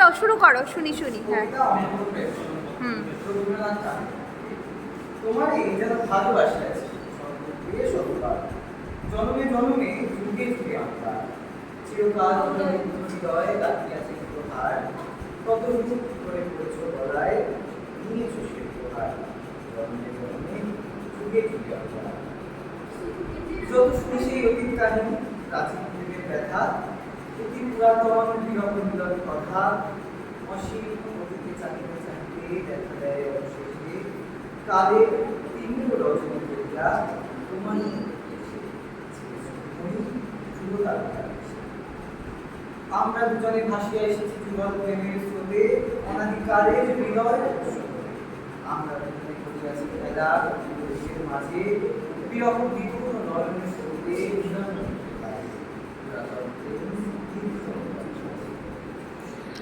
বলো শুরু করো শুনি শুনি হ্যাঁ। হুম। তোমার এই যেন ভালোবাসা আছে। জনমে জনমে যুগে যুগে আমরা চিরকাল প্রহার। কত রূপ করে করেছ গলায় নিয়েছ সে প্রহার। জনমে জনমে যুগে যুগে আমরা। যত শুনি সেই অতীত কাহিনী প্রাচীন প্রেমের ব্যথা অতি পুরাতন বিরহ মিলন কথা অসীম অতীতে চাহিতে চাহিতে দেখা দেয় অবশেষে। কালের তীব্র রচনা করিয়া তোমারই আমরা দুজনে ভাসিয়া এসেছি যুগল প্রেমের স্রোতে অনাদিকালের হৃদয় আমরা দুজনে করিয়াছি খেলা মাঝে বিরহ বিপুল নয়নের স্রোতে মিলন পুরাতন প্রেম, দীর্ঘ রচনা।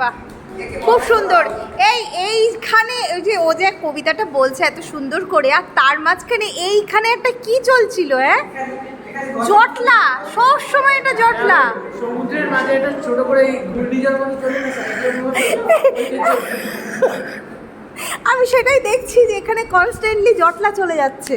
বাহ খুব সুন্দর। এই এইখানে ওই যে ও যে কবিতাটা বলছে এত সুন্দর করে আর তার মাঝখানে এইখানে একটা কি চলছিল হ্যাঁ জটলা সব সময় এটা জটলা। সমুদ্রের মাঝে একটা ছোট করে আমি সেটাই দেখছি যে এখানে কনস্ট্যান্টলি জটলা চলে যাচ্ছে।